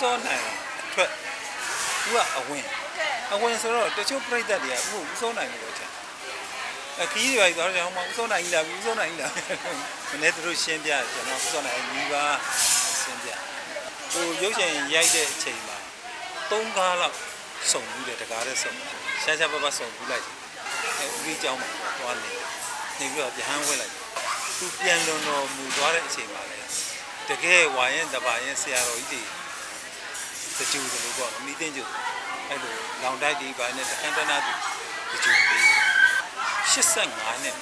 စောနိုင်အထွက်သူကအဝင်အဝင်ဆိုတော့တချို့ပြိတ္တတွေကအခုဦးစောနိုင်လို့ထင်အခီးတွေပါဆိုတော့ကျွန်တော်ဦးစောနိုင်ကြီးလာပြီဦးစောနိုင်ကြီးလာမနေ့သူတို့ရှင်းပြကျွန်တော်ဦးစောနိုင်ကြီးပါရှင်းပြဟိုရုပ်ရှင်ရိုက်တဲ့အချိန်မှာ၃ကားလောက်စုံပြီးတယ်တကားတဲ့စုံရှာရှာပပစုံပြီးလိုက်တယ်ဦးကြီးကြောင်းမှာသွားနေနေပြီးတော့ပြန်ဝဲလိုက်သူပြန်လွန်တော်မူသွားတဲ့အချိန်မှာလေတကယ်ဝါရင်တပါရင်ဆရာတော်ကြီးတွေ တကြူတယ်လို့ပေါ့မိသိကျူအဲ့လိုလောင်တိုက်ဒီပါနဲ့တခန်းတနာသူတကြူပြီး85နဲ့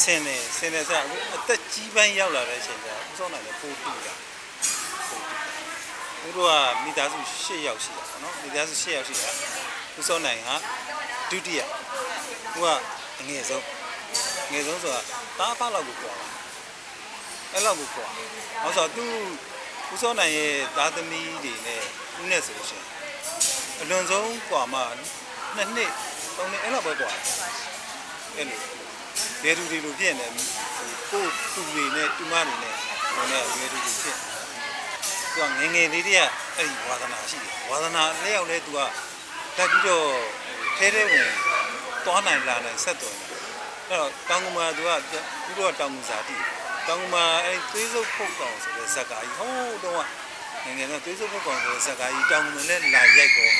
ဆင်းနေဆင်းနေဆိုတော့အသက်ကြီးပိုင်းရောက်လာတဲ့အချိန်ကျဦးစောနိုင်လည်းပို့တူတာပို့တူတာသူတို့ကမိသားစု8ယောက်ရှိတာပေါ့နော်မိသားစု8ယောက်ရှိတာဦးစောနိုင်ဟာဒုတိယသူက အငယ်ဆုံးငယ်ဆုံးဆိုတာတားဖလောက်ကိုကွာအဲ့လောက်ကိုကွာဟောဆိုတော့သူဦးစောနိုင်ရဲ့သားသမီးတွေနဲ့ဦးနဲ့ဆိုလို့ရှိရင်အလွန်ဆုံးကွာမှနှစ်နှစ်သုံးနှစ်အဲ့လောက်ပဲကွာအဲ့လိုရဲသူတွေလိုဖြစ်နေတယ်ကိုယ်တူတွေနဲ့တူမတွေနဲ့ဟိုနဲ့ရဲသူတွေဖြစ်သူကငယ်ငယ်လေးတည်းကအဲ့ဒီဝါသနာရှိတယ်ဝါသနာလက်ရောက်လဲသူကတက်ပြီးတော့ထဲထဲဝင် သွားနိုင်လာနိုင်ဆက်သွယ်နိုင်အဲ့တော့တောင်ကမာသူကသူတို့ကတောင်ကမာတိတောင်ကမာအဲ့သေးစုပ်ဖုတ်ကောင်ဆိုတဲ့ဇက်ကာကြီးဟိုးတော့နိုင်ငံတော်သေးစုပ်ဖုတ်ကောင်ဆိုတဲ့ဇက်ကာကြီးတောင်ကမာနဲ့လာရိုက်တော့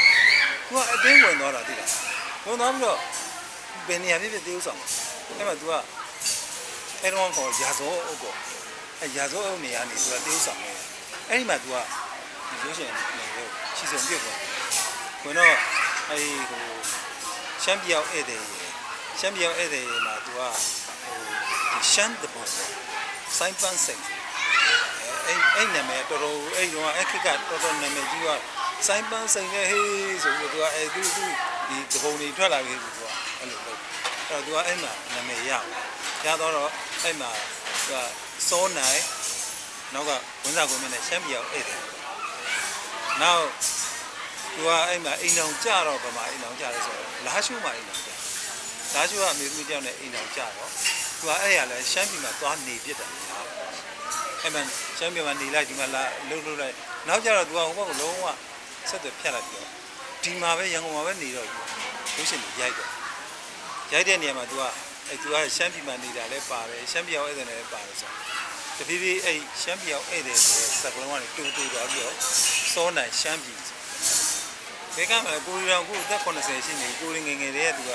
သူကအတင်းဝင်သွားတာတိလားဝင်သွားပြီးတော့ဘယ်နေရာဖြစ်ဖြစ်သေးဥဆောင်အဲ့မှာသူကအဲ့တော့ခေါ်ရာဇောအုပ်ကောအဲ့ရာဇောအုပ်နေရာနေသူကသေးဥဆောင်နေအဲ့ဒီမှာသူကဒီလိုရှင်နေလို့ချီစုံပြစ်သွားဝင်တော့အဲ့ဟို ရှမ်းပြည်အောင်ဧည့်သည်ရယ်ရှမ်းပြည်အောင်ဧည့်သည်ရယ်မှာသူကဟိုရှမ်းတဘောဆိုင်ပန်းစိန်အဲ့အဲ့နာမည်တော်တော်အဲ့တော့အဲ့ခက်ကတော်တော်နာမည်ကြီးကဆိုင်ပန်းစိန်နဲ့ဟေးဆိုပြီးသူကအဲ့သူသူဒီတဘုံတွေထွက်လာပြီသူကအဲ့လိုလုပ်အဲ့တော့သူကအဲ့မှာနာမည်ရအောင်ရတော့တော့အဲ့မှာသူကစောနိုင်နောက်ကဝန်ဆောင်ကုန်းနဲ့ရှမ်းပြည်အောင်ဧည့်သည်နောက် သူကအဲ့မှာအိမ်အောင်ကြတော့ဗမာအိမ်အောင်ကြလဲဆိုတော့လာရှုမှာအိမ်အောင်ကြလာရှုကအမေသမီးတယောက်နဲ့အိမ်အောင်ကြတော့သူကအဲ့ရလဲရှမ်းပြည်မှာသွားနေပြစ်တယ်အဲ့မှာရှမ်းပြည်မှာနေလိုက်ဒီမှာလာလှုပ်လှုပ်လိုက်နောက်ကြတော့သူကဟိုဘက်ကလုံးဝဆက်သွယ်ဖြတ်လိုက်ပြီးတော့ဒီမှာပဲရန်ကုန်မှာပဲနေတော့ရုပ်ရှင်တွေရိုက်တော့ရိုက်တဲ့နေရာမှာသူကအဲ့သူကရှမ်းပြည်မှာနေတာလည်းပါတယ်ရှမ်းပြည်အောင်ဧည့်သည်လည်းပါတယ်ဆိုတော့တဖြည်းဖြည်းအဲ့ရှမ်းပြည်အောင်ဧည့်သည်ဆိုတဲ့စက်ကလုံးကနေတူတူသွားပြီးတော့စောနိုင်ရှမ်းပြည် ဘယ်ကမှကိုရီတော်ကိုအသက်80ရှိနေကိုရီငယ်ငယ်တည်းကသူက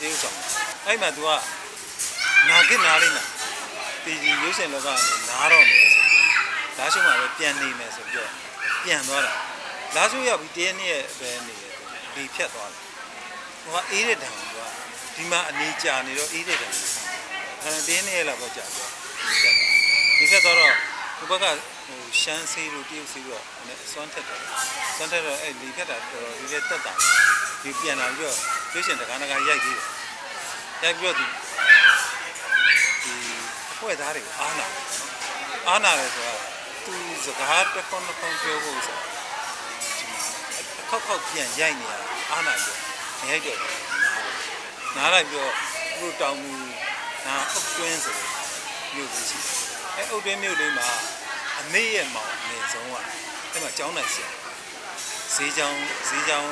တေးဥဆောင်အဲ့မှာသူကနာကစ်နာလေးနာဒီဒီရုပ်ရှင်လောကကနေနားတော့မယ်ဆိုလာရှုံးမှာပဲပြန်နေမယ်ဆိုပြီးတော့ပြန်သွားတာလာရှုံးရောက်ပြီးတရက်နေ့ရဲ့ပဲနေတယ်ဒီဖြတ်သွားတယ်ဟိုကအေးတဲ့တံကသူကဒီမှာအနေကြာနေတော့အေးတဲ့တံအဲတင်းနေ့လောက်တော့ကြာတယ်ဒီဖြတ်သွားတော့ဒီဘက်က ဟိုရှမ်းဆေးတို့တရုတ်ဆေးတို့အဲ့ဆွမ်းထက်တယ်ဆွမ်းထက်တော့အဲ့ဒီဖြတ်တာတော်တော်ဒီလက်တက်တာဒီပြန်လာပြီးတော့ရုပ်ရှင်တကားတကားရိုက်ပြီးတယ်ရိုက်ပြီးတော့ဒီဒီအဖွဲ့သားတွေကိုအားနာအားနာတယ်ဆိုတော့သူစကားတစ်ခွန်းတစ်ခွန်းပြောဖို့ဆိုတော့ဒီမှာခောက်ခောက်ပြန်ရိုက်နေတာအားနာပြီးမရိုက်တော့ဘူးနားလိုက်ပြီးတော့သူ့တောင်မူနာအုတ်တွင်းဆိုမြို့ကြီးရှိတယ်အဲအုတ်တွင်းမြို့လေးမှာ အမေရဲ့မောင်အနေဆုံးကအဲ့မှာကျောင်းနိုင်ဆရာဈေးကျောင်းဈေးကျောင်း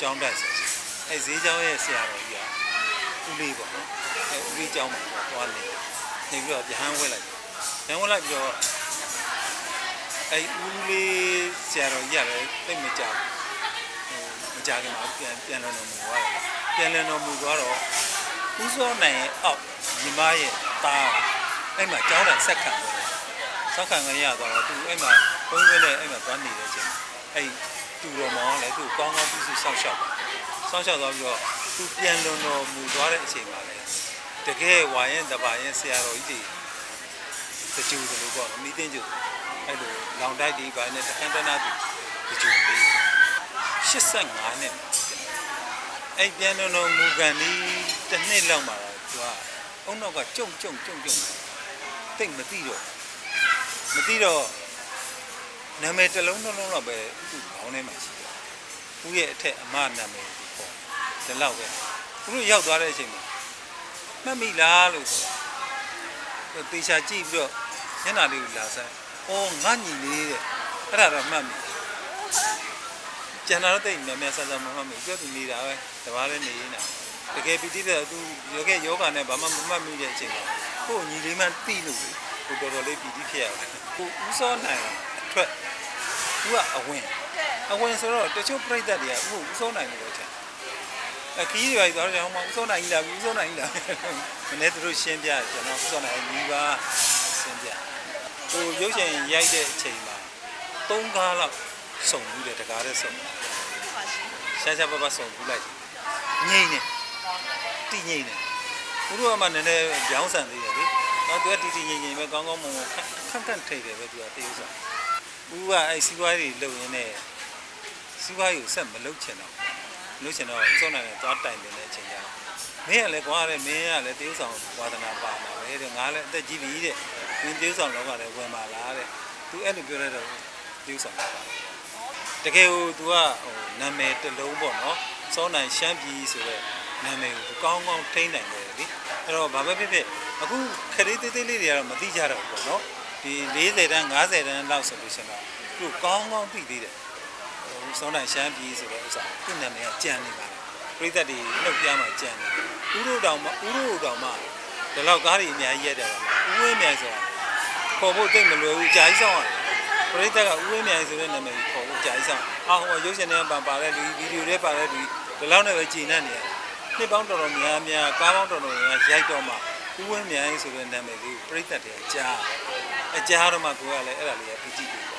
ကျောင်းတက်ဆိုအဲဈေးကျောင်းရဲ့ဆရာတော်ကြီးကဦးလေးပေါ့နော်အဲဦးလေးကျောင်းမှာသွားနေနေပြီးတော့ပြန်ဝဲလိုက်ပြန်ဝဲလိုက်ပြီးတော့အဲဦးလေးဆရာတော်ကြီးကလည်းတိတ်မကြောက်ဟိုမကြခင်မှာပြန်ပြန်လွန်တော်မူသွားတယ်ပြန်လွန်တော်မူသွားတော့ဦးစောနိုင်ရဲ့အောက်ညီမရဲ့တားအဲ့မှာကျောင်းတိုင်ဆက်ခံတယ် ဆက်ခံရရသွားတော့သူအဲ့မှာဘုန်းကြီးနဲ့အဲ့မှာသွားနေတဲ့အချိန်အဲ့သူတော်မောင်ကလည်းသူ့ကောင်းကောင်းပြုစုစောင့်ရှောက်စောင့်ရှောက်သွားပြီးတော့သူပြန်လွန်တော်မူသွားတဲ့အချိန်မှာလည်းတကယ်ဝါရင်တပါရင်ဆရာတော်ကြီးတွေတကြူတယ်လို့ပေါ့မိသိကျူအဲ့လိုလောင်တိုက်ဒီပါနဲ့တခန်းတနာသူတကြူပြီး85နဲ့အဲ့ပြန်လွန်တော်မူကန်ဒီတစ်နှစ်လောက်မှာတော့သူကအုံနောက်ကကြုံကြုံကြုံကြုံတိတ်မသိတော့ မသိတော့နာမည်တစ်လုံးတစ်လုံးတော့ပဲသူ့ခေါင်းထဲမှာရှိတယ်။ဦးရဲ့အထက်အမနာမည်ကိုပေါ့ဒီလောက်ပဲသူတို့ရောက်သွားတဲ့အချိန်မှာမှတ်မိလားလို့ဆိုတော့တေချာကြည့်ပြီးတော့ညနာလေးကိုလာဆန်း။အော်ငါညီလေးတဲ့။အဲ့ဒါတော့မှတ်မိ။ကျန်တာတော့တိတ်မြန်မြန်ဆန်းဆန်းမမှတ်မိ။ပြောသူနေတာပဲ။တပားလည်းနေနေတာ။တကယ်ပီတိတဲ့သူယောဂယောဂနဲ့ဘာမှမမှတ်မိတဲ့အချိန်မှာကို့ညီလေးမှတိလို့ ကိုတော်တော်လေးပီတိဖြစ်ရတယ်။ကိုဥစောနိုင်အထွက်သူကအဝင်အဝင်ဆိုတော့တချို့ပြိတ္တတွေကဥဥစောနိုင်လို့ထင်အခီးတွေပါတော့ကျွန်တော်ဥစောနိုင်လာပြီဥစောနိုင်လာမနေ့သူတို့ရှင်းပြကျွန်တော်ဥစောနိုင်ညီပါရှင်းပြဟိုရုပ်ရှင်ရိုက်တဲ့အချိန်မှာ၃ကားလောက်စုံဘူးတယ်တကားတဲ့စုံရှားရှားပပစုံဘူးလိုက်ငိမ့်နေတိငိမ့်နေသူတို့ကမှနည်းနည်းကြောင်းဆန်သေးတယ်လေ တော့သူကတီတီငိမ့်ငိမ့်ပဲကောင်းကောင်းမွန်မွန်ခန့်ခန့်ထိတ်တယ်ပဲသူကတေးဥစားဦးကအဲ့စီးပွားရေးလုပ်ရင်းနဲ့စီးပွားရေးကိုဆက်မလုပ်ချင်တော့မလုပ်ချင်တော့ဥစောနိုင်နဲ့သွားတိုင်နေတဲ့အချိန်ကျတော့မင်းကလည်းကွာတဲ့မင်းကလည်းတေးဥဆောင်ဝါသနာပါမှာပဲတဲ့ငါလည်းအသက်ကြီးပြီတဲ့မင်းတေးဥဆောင်တော့ကလည်းဝင်ပါလားတဲ့သူအဲ့လိုပြောရတော့တေးဥဆောင်ပါတကယ်ကို तू ကဟိုနာမည်တစ်လုံးပေါ့နော်စောနိုင်ရှမ်းပြည်ဆိုတဲ့နာမည်ကိုကောင်းကောင်းထိန်းနိုင်တယ်လေ အဲ့တော့ဘာပဲဖြစ်ဖြစ်အခုခရီးသေးသေးလေးတွေကတော့မသိကြတော့ဘူးပေါ့နော်ဒီ40တန်း50တန်းလောက်ဆိုလို့ရှိရင်တော့သူကောင်းကောင်းသိသေးတယ်ဟိုစောနိုင်ရှမ်းပြည်ဆိုတဲ့ဥစ္စာသူ့နာမည်ကကြံနေပါလားပြိသက်တွေနှုတ်ပြမှာကြံနေတယ်ဥရုတောင်မှဥရုတောင်မှဒီလောက်ကားတွေအများကြီးရက်တယ်ပါဥဝင်းမြိုင်ဆိုတာခေါ်ဖို့သိမလွယ်ဘူးကြာကြီးဆောင်ရတယ်ပရိသတ်ကဦးဝင်းမြိုင်ဆိုတဲ့နာမည်ကိုခေါ်ဖို့ကြာကြီးဆောင်အာဟိုရုပ်ရှင်ထဲမှာပါတဲ့လူဗီဒီယိုထဲပါတဲ့လူဒီလောက်နဲ့ပဲကြည်နေနေတယ် နှစ်ပေါင်းတော်တော်များများကားပေါင်းတော်တော်များများရိုက်တော့မှဦးဝင်းမြိုင်ဆိုတဲ့နာမည်လေးကိုပရိသတ်တွေကကြားအကြားတော့မှကိုယ်ကလည်းအဲ့ဒါလေးကပီတိတယ်